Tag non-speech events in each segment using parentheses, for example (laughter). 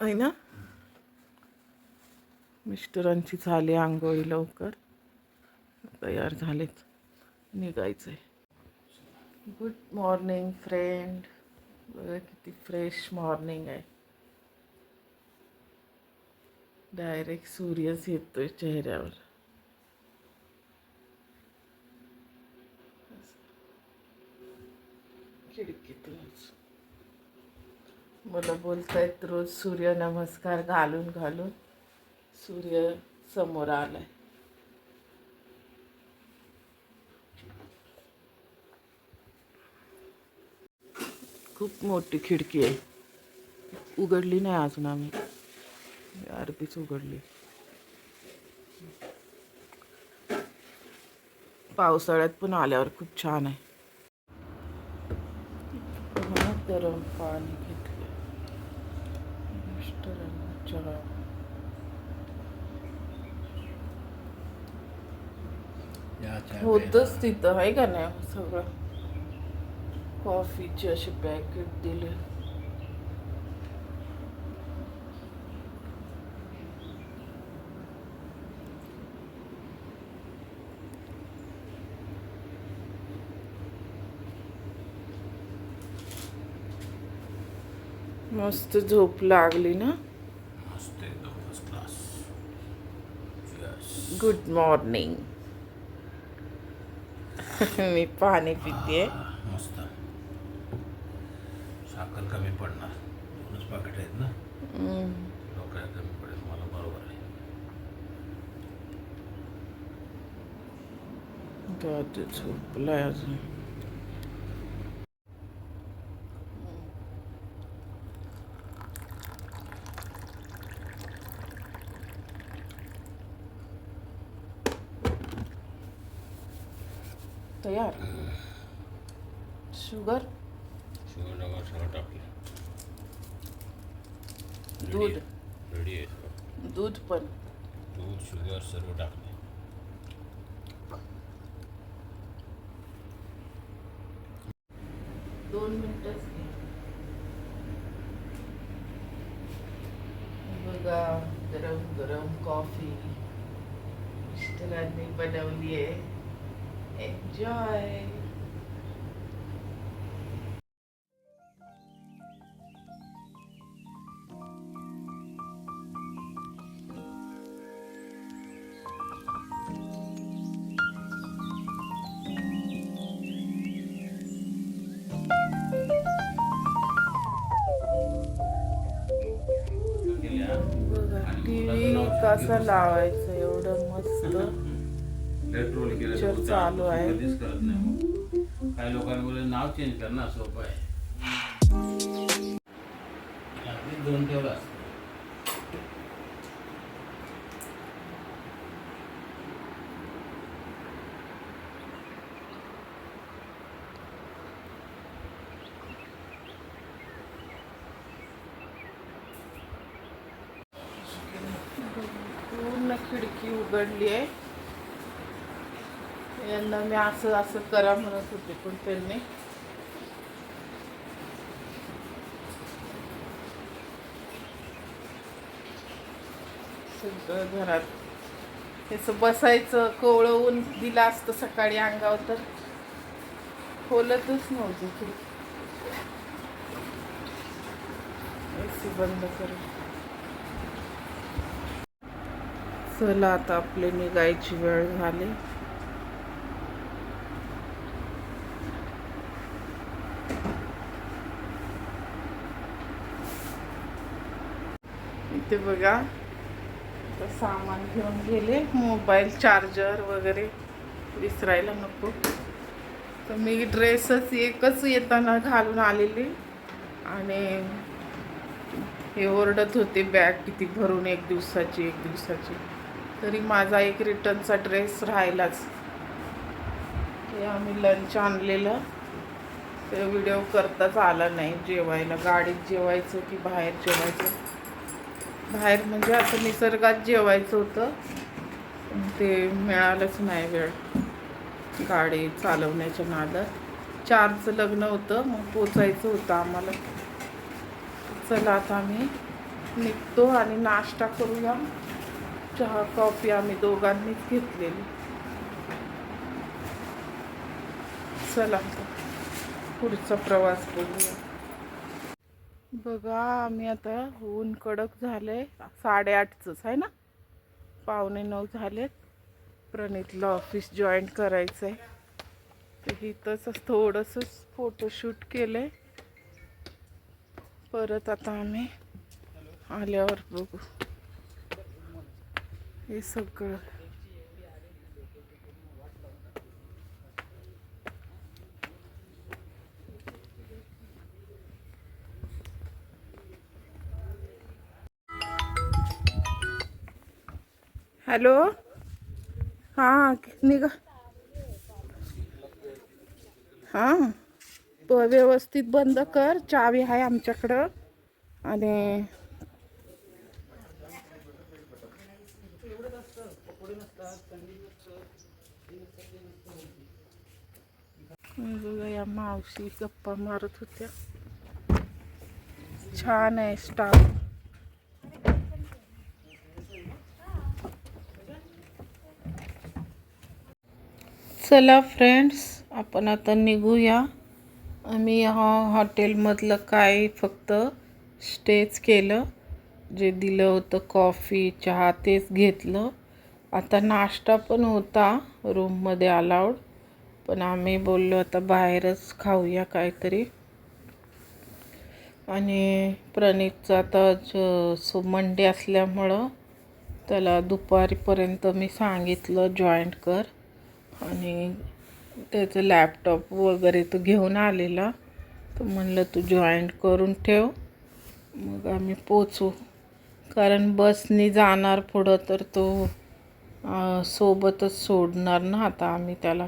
आहे ना मिस्टरांची झाली आंघोळी लवकर. तयार झालेत. निघायचंय. गुड मॉर्निंग फ्रेंड बघा किती फ्रेश मॉर्निंग आहे. डायरेक्ट सूर्यच येतोय चेहऱ्यावर. मला बोलतायत रोज सूर्य नमस्कार घालून घालून. सूर्य समोर आलाय. खूप मोठी खिडकी आहे. उघडली नाही अजून आम्ही. अर्धीच उघडली. पावसाळ्यात पण आल्यावर खूप छान आहे. गरम पाणी घेतलं मिस्टरांना चहा या चहा होतच तिथं आहे का नाही सगळं? कॉफीचे असे पॅकेट दिले. मस्त झोप लागली ना? गुड मॉर्निंग (laughs) मी पाणी पिते मस्त. साखर कमी पडणार. दोनच पाकिट आहेत ना? डोक्याला कमी पडेल मला बरोबर आहे. झोपलाय अजून. तयार शुगर शुगर नगर सगळं टाकलं दूध। रेडी आहे दूध पण दूध शुगर सर्व टाकले दोन मिनिटच बघा गरम गरम कॉफ़ी मिस्टरांनी बनवली आहे. एन्जॉय बघा टी व्ही कसा लावायचं एवढं मस्त Picture चालू आहे. कधीच करत नाही काही लोकांनी बोलले नाव चेंज कर ना सोपं आहे रात्री दोन ठेवला असतं. पूर्ण खिडकी उघडली आहे यांना मी असं असं करा म्हणत होते पण त्यांनी सगळं घरात त्याचं बसायचं कोवळं ऊन दिलं असतं सकाळी अंगावर तर. खोलतच नव्हती खिडकी सी बंद करून. चला आता आपली निघायची वेळ झाली. इथे बघा. सामान घेऊन गेले. मोबाईल चार्जर वगैरे विसरायला नको. तर मी ड्रेसच एकच येताना घालून आलेली. आणि हे ओरडत होते बॅग किती भरून एक दिवसाची एक दिवसाची. तरी माझा एक रिटर्नचा ड्रेस राहिलाच. ते आम्ही लंच आणलेलं. ते व्हिडिओ करताच आला नाही. जेवायला गाडीत जेवायचं की बाहेर जेवायचं? बाहेर म्हणजे असं निसर्गात जेवायचं होतं. ते मिळालंच नाही वेळ. गाडी चालवण्याच्या नादात. चारचं लग्न होतं मग पोचायचं होतं आम्हाला. चला आता आम्ही निघतो आणि नाश्ता करूया. चहा कॉफी आम्ही दोघांनीच घेतलेली. चला आता पुढचा प्रवास बघूया. बघा आम्ही आता ऊन कडक झाले साडेआठचंच आहे ना? पावणे नऊ झालेत. प्रणितला ऑफिस जॉईन करायचं आहे तर इथंच थोडंसंच फोटोशूट केलं आहे परत आता आम्ही आल्यावर बघू. हे सगळं. हॅलो? हां निघा. हां प व्यवस्थित बंद कर. चावी आहे आमच्याकडं. आणि या मावशी गप्पा मारत होत्या. छान आहे स्टाफ. चला फ्रेंड्स आपण आता निघूया. आम्ही हा हॉटेलमधलं काय फक्त स्टेच केलं जे दिलं होतं कॉफी चहा तेच घेतलं. आता नाश्ता पण होता रूममध्ये अलाउड पण आम्ही बोललो आता बाहेरच खाऊया काहीतरी. आणि प्रणीतचं आता ज सो मंडे असल्यामुळं त्याला दुपारीपर्यंत मी सांगितलं जॉईंट कर. आणि त्याचं लॅपटॉप वगैरे तो घेऊन आलेला. तर म्हणलं तू जॉईंट करून ठेव. मग आम्ही पोचू. कारण बसनी जाणार पुढं तर तो सोबतच सोडणार ना आता आम्ही त्याला.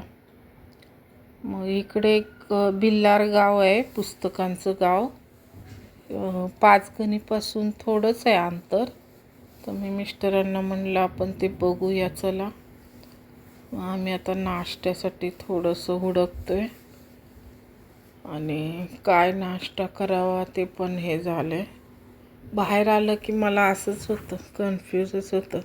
मग इकडे एक भिल्लार गाव आहे पुस्तकांचं गाव. पाचगणीपासून थोडंच आहे अंतर. तर मी मिस्टरांना म्हणलं आपण ते बघूया चला. आम्ही आता नाश्त्यासाठी थोडंसं हुडकतो आहे आणि काय नाश्ता करावा ते पण हे झालं आहे बाहेर आलं की मला असंच होतं कन्फ्यूजच होतं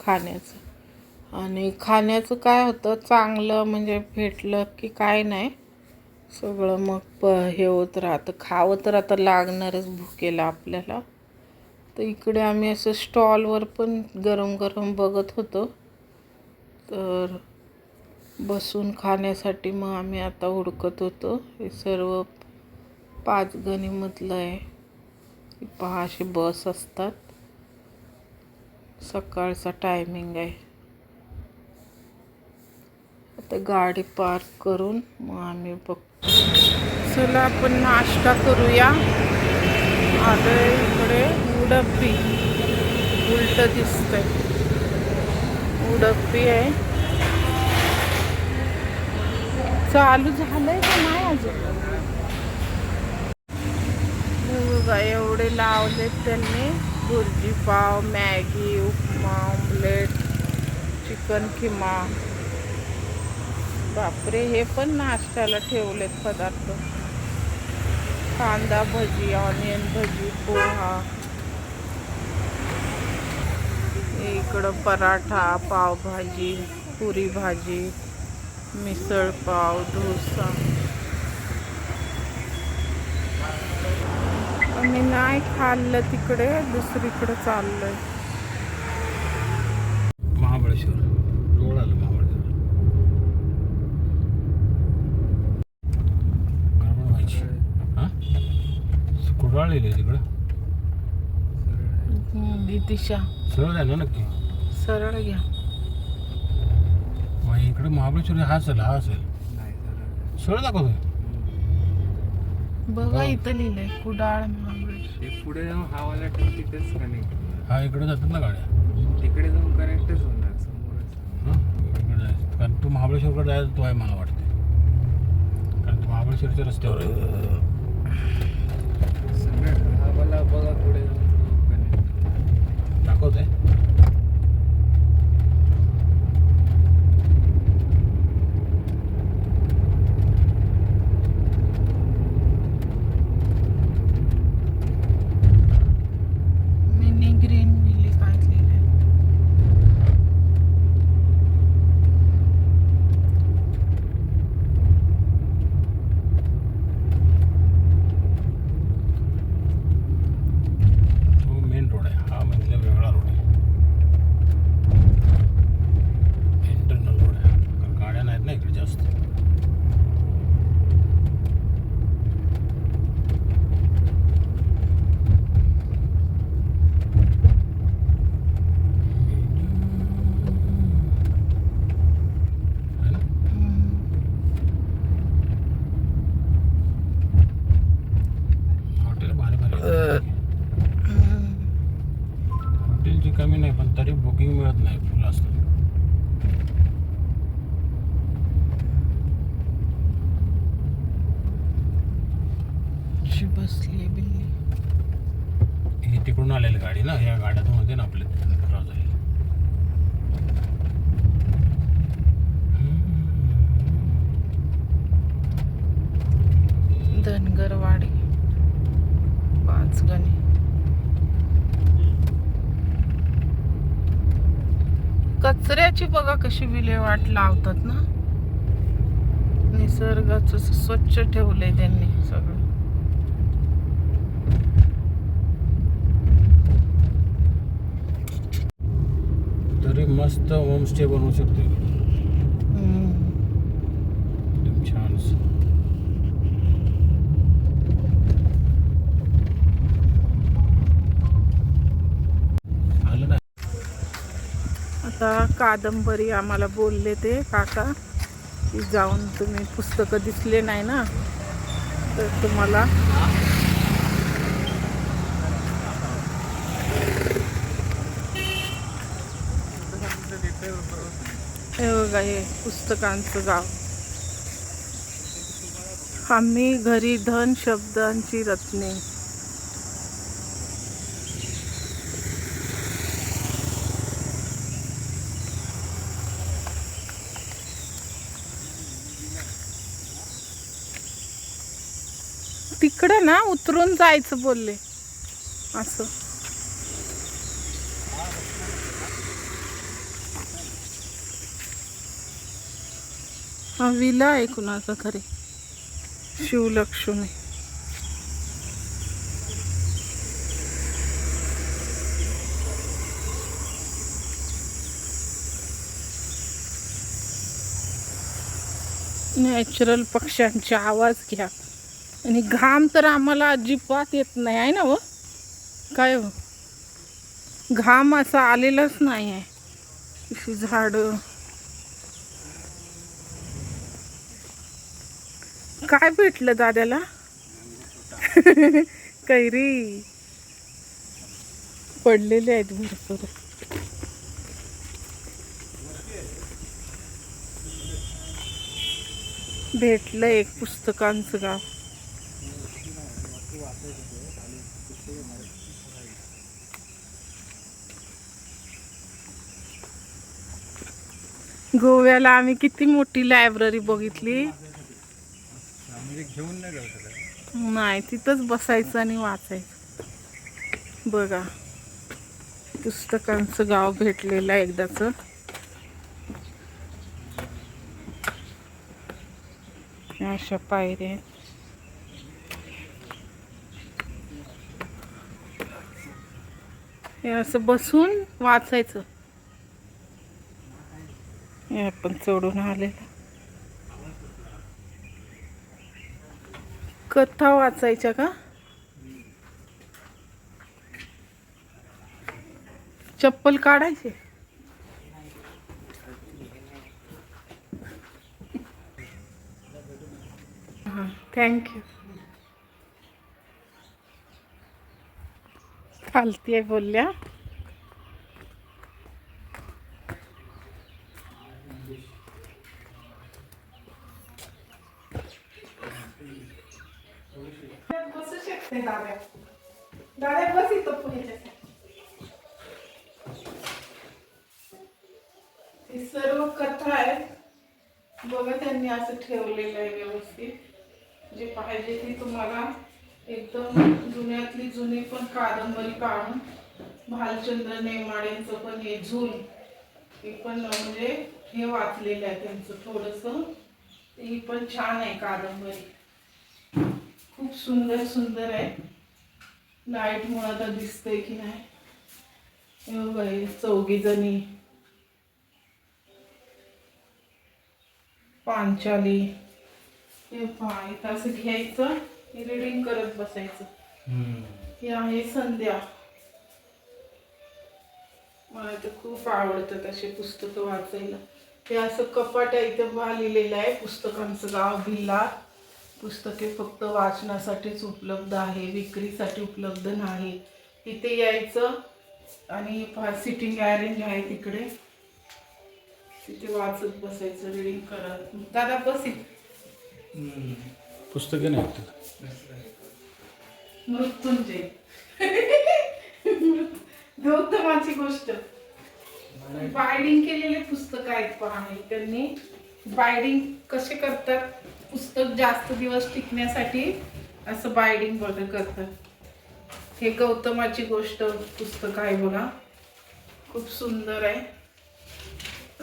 खाण्याचं. आणि खाण्याचं काय होतं चांगलं म्हणजे भेटलं की काय नाही सगळं मग प हे होत राहतं. खावं तर आता लागणारच भुकेला आपल्याला. तर इकडे आम्ही असं स्टॉलवर पण गरम गरम बघत होतो. तर बसून खाण्यासाठी मग आम्ही आता हुडकत होतो. हे सर्व पाचगणीमधलं आहे. पहा असे बस असतात. सकाळचा टायमिंग आहे. आता गाडी पार्क करून मग आम्ही बघतो. चला आपण नाश्ता करूया. आता इकडे उडपी उलट दिसतंय. उडक बी आहे. चालू झालंय का नाही अजून? हो बघा एवढे लावलेत त्यांनी. Bhurji pav Maggi upma omelette chicken keema बापरे हे पण नाश्त्याला ठेवलेत पदार्थ. कांदा भजी ऑनियन भजी पोहा. इकडं पराठा पावभाजी पुरी भाजी मिसळ पाव डोसा. मी नाही खाल्लं तिकडे दुसरीकडे चाललंय. महाबळेश्वर. रोड आलं महाबळेश्वर. गडबड व्हायची हां कुठं आलेली आहे तिकडं ही दिशा. सरळ आहे ना नक्की? सरळ घ्या. मग इकडं महाबळेश्वर हा असेल हा असेल. सरळ. दाखवतोय. बघा इथं लिहिलंय कुडाळ महाबळेश्वर. ते पुढे जाऊन हवाला टर्न तिथेच कनेक्ट हा इकडे जातात ना गाड्या. तिकडे जाऊन कनेक्टच होणार समोरच. हं? इकडे जायचं. कारण तू महाबळेश्वरकडे जायचं तो आहे मला वाटते कारण तू महाबळेश्वरच्या रस्त्यावर आहे. सगळं हवाला बघा पुढे जाऊन. कनेक्ट दाखवत आहे जास्त है ना? हॉटेल भारी भारी आहेत. हॉटेलची कमी नाही पण तरी बुकिंग मिळत नाही फुल असतं अशी बसली बिल्ली ही तिकडून आलेली गाडी ना ह्या गाड्यातून होते ना आपले क्रॉस धनगरवाडी. पाचगणी कचऱ्याची बघा कशी विल्हेवाट लावतात ना. निसर्गाचं स्वच्छ ठेवलंय त्यांनी सगळं. घरी मस्त होमस्टे बनवू शकतो एकदम छान आलं ना? आता कादंबरी आम्हाला बोलले ते काका की जाऊन तुम्ही पुस्तकं दिसले नाही ना तर तुम्हाला हे बघा हे पुस्तकांचं गाव. आम्ही घरी धन शब्दांची रत्ने. तिकडं ना उतरून जायचं बोलले. असं. विला आहे कुणाचा तरी शिवलक्ष्मी नॅचरल पक्ष्यांचे आवाज घ्या. आणि घाम तर आम्हाला अजिबात येत नाही आहे ना व काय हो? घाम असा आलेलाच नाही आहे. झाडं. काय भेटलं दाद्याला (laughs) कैरी. पडलेले आहेत भरपूर. भेटलं एक पुस्तकांचं गाव. गोव्याला आम्ही किती मोठी लायब्ररी बघितली? म्हणजे घेऊन नाही जाऊ शकत. नाही तिथंच बसायचं आणि वाचायचं. बघा पुस्तकांचं गाव भेटलेलं आहे एकदाच. अशा पायऱ्या. हे असं बसून वाचायचं. हे आपण चढून आलेलं. कथा वाचायच्या का? चप्पल काढायचे? हां थँक्यू चालते बोलल्या बसू शकते दाद्या दाद्या बस इथं पुढे हे सर्व कथा आहेत बघा त्यांनी असं ठेवलेलं आहे व्यवस्थित जे पाहिजे ती तुम्हाला एकदम जुन्यातली जुनी पण कादंबरी काढून भालचंद्र नेमाडेंचं पण हे झूल हे पण म्हणजे हे वाचलेलं आहे त्यांचं थोडंसं. ही पण छान आहे कादंबरी. खूप सुंदर सुंदर आहे. लाइट मुळे आता दिसतंय की नाही. चौघी जणी पांचाली. हे इथं असं घ्यायचं रिडिंग करत बसायचं. हे आहे संध्या. मला तर खूप आवडतात असे पुस्तकं वाचायला. हे असं कपाट आहे इथं लिहिलेलं आहे पुस्तकांचं गाव भिल्ला. पुस्तके फक्त वाचनासाठीच उपलब्ध आहे विक्रीसाठी उपलब्ध नाही. इथे यायचं आणि सिटिंग अरेंज आहे तिकडे. तिथे वाचत बसायचं रिडिंग करत. दादा बस. पुस्तके नाही मृत्युंजय. (laughs) गौतमाची गोष्ट. बायडिंग केलेले पुस्तक आहेत पहा त्यांनी. बायडिंग कसे करतात? पुस्तक जास्त दिवस टिकण्यासाठी असं बायडिंग बघा करतात. हे गौतमाची गोष्ट पुस्तक आहे बघा. खूप सुंदर आहे.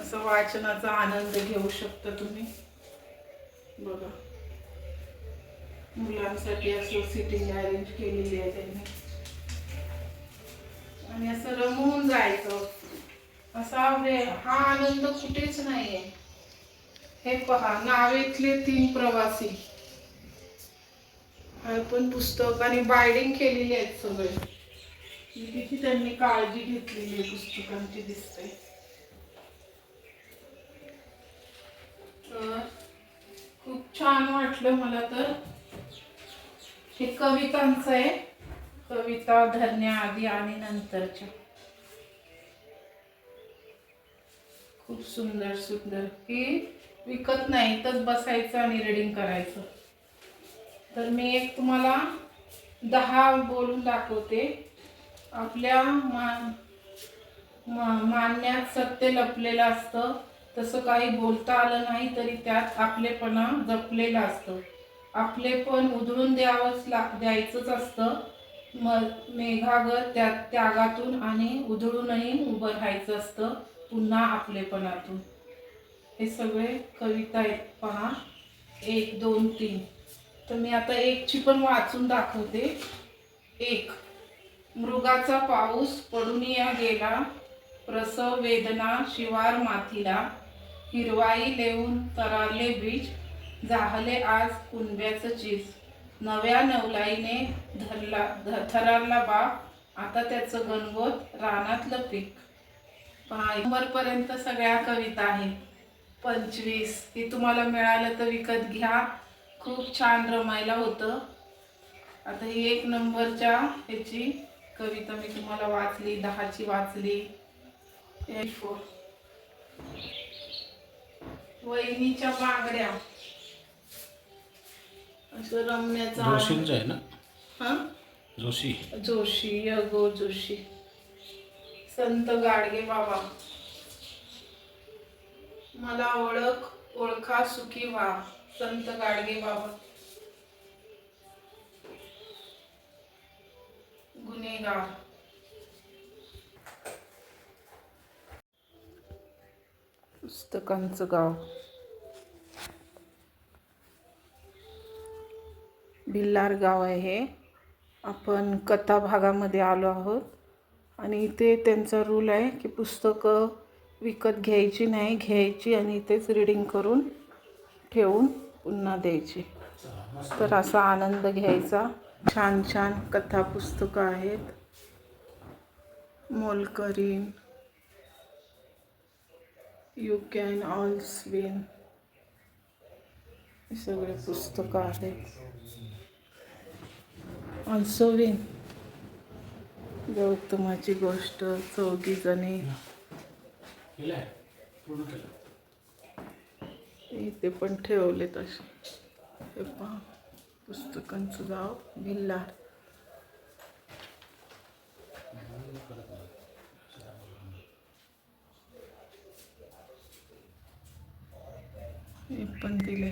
असं वाचनाचा आनंद घेऊ शकता तुम्ही. बघा. मुलांसाठी असं सिटिंग अरेंज केलेली आहे त्यांनी. आणि असं रमवून जायचं. असा हा आनंद कुठेच नाहीये. हे पहा नावेतले तीन प्रवासी. पण पुस्तक आणि बायडिंग केलेली आहेत सगळे. किती त्यांनी काळजी घेतलेली आहे पुस्तकांची दिसते. तर खूप छान वाटलं मला तर. हे कवितांचं आहे. कविता धरण्याआधी आणि नंतरच्या. खूप सुंदर सुंदर. की विकत नाही तर बसायचं आणि रीडिंग करायचं. तर मी एक तुम्हाला दहा बोलून दाखवते. आपल्या मा मानण्यात सत्य लपलेलं असतं. तसं काही बोलता आलं नाही तरी त्यात आपलेपणा जपलेलं असतं. आपलेपण उधळून द्यावंच ला द्यायचंच असतं. म मेघागर त्या त्यागातून आणि उधळूनही उभं राहायचं असतं पुन्हा आपलेपणातून. हे सगळे कविता आहेत पहा. एक दोन तीन. तर मी आता एकची पण वाचून दाखवते. एक. मृगाचा पाऊस पडून या गेला. प्रसव वेदना शिवार माथीला. हिरवाई लेऊन तरारले बीज. जाहले आज कुणब्याचं चीज. नव्या नवलाईने धरला धर थरारला बाप आता त्याचं गणगोत रानातलं पीक. पहा पर्यंत सगळ्या कविता आहेत. पंचवीस. ती तुम्हाला मिळालं तर विकत घ्या. खूप छान रमायला होतं. आता ही एक नंबरच्या ह्याची कविता मी तुम्हाला वाचली दहाची वाचली. ए फोर वहिनीच्या बांगड्या. असं रमण्याचा जोशींचं आहे ना? हा? जोशी. जोशी य गो जोशी. संत गाडगे बाबा. मला ओळख ओळखा सुखी व्हा संत गाडगे बाबा. गुन्हेगार. पुस्तकांचं गाव. भिल्लार गाव आहे. हे आपण कथा भागामध्ये आलो आहोत. आणि इथे त्यांचा रूल आहे की पुस्तकं विकत घ्यायची नाही घ्यायची आणि इथेच रिडिंग करून ठेवून पुन्हा द्यायची. तर असा आनंद घ्यायचा. छान छान कथा पुस्तकं आहेत. Molkarin you can also win. हे सगळे पुस्तकं आहेत. ऑल्सो विन गौतमाची गोष्ट चौघी जणी. इथे पण ठेवले तसे हे पहा पुस्तकांचं गाव भिल्लार हे पण दिले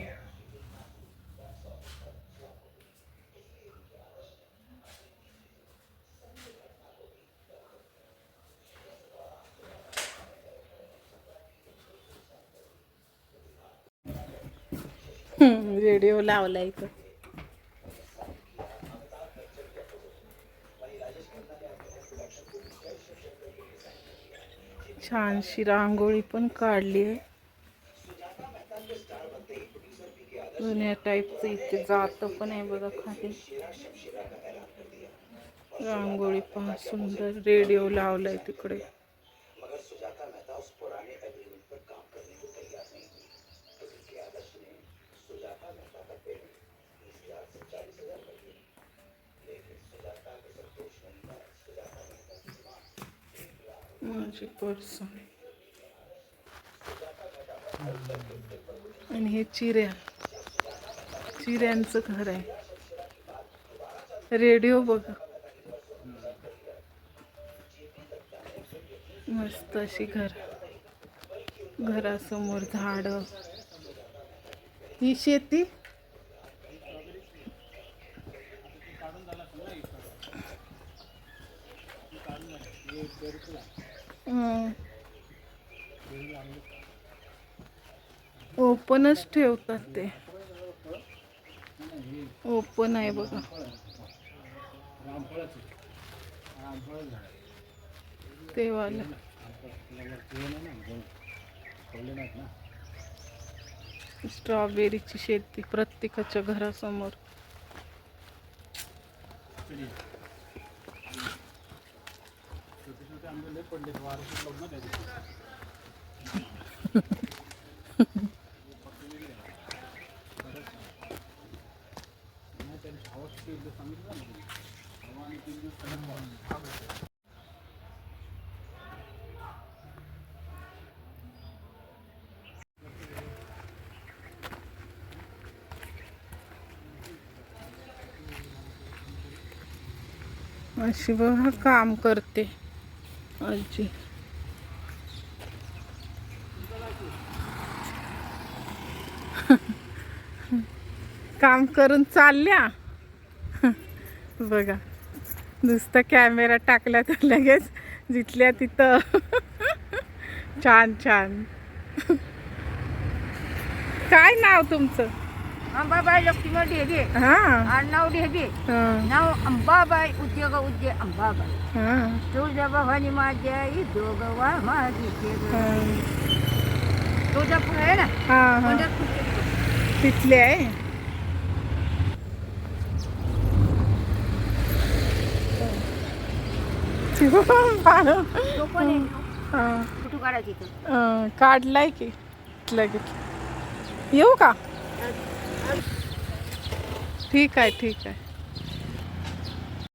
रेडिओ लावला इथं. छानशी रांगोळी पण काढली आहे. जुन्या टाईपचं इथे जात पण आहे बघा खाली. रांगोळी पण सुंदर रेडिओ लावलाय तिकडे. माझी पर्स. आणि हे चिऱ्या. चिऱ्यांचं घर आहे. रेडिओ बघा. मस्त अशी घर. घरासमोर झाड. ही शेती हं. ओपनच ठेवतात ते. ओपन आहे बघा. रामफळाचं ते वाला स्ट्रॉबेरीची शेती प्रत्येकाच्या घरासमोर (laughs) छोटे छोटे आंबे लय पडले वारं सुटलं ना त्याच्या नाही त्यांनी हवा किती एकदा सांगितलं ना तुम्ही. हवा आणि तीन दिवस सलग पाऊस. अशी बघा काम करते. आजी. काम करून चालल्या. बघा. नुसता कॅमेरा टाकला तर लगेच जिथल्या तिथं. छान छान. काय नाव तुमचं? अंबाबाई लक्ष्मण ढेबे हा. आडनाव ढेबे नाव अंबाबाई उद्योग उद्ये अंबाबाई. तुळजा भवानी माझ्या आई दोघवा माझी तुळजापूर आहे ना? हा तिथले आहे. काढायची काढलाय की. येऊ का? ठीक आहे ठीक आहे.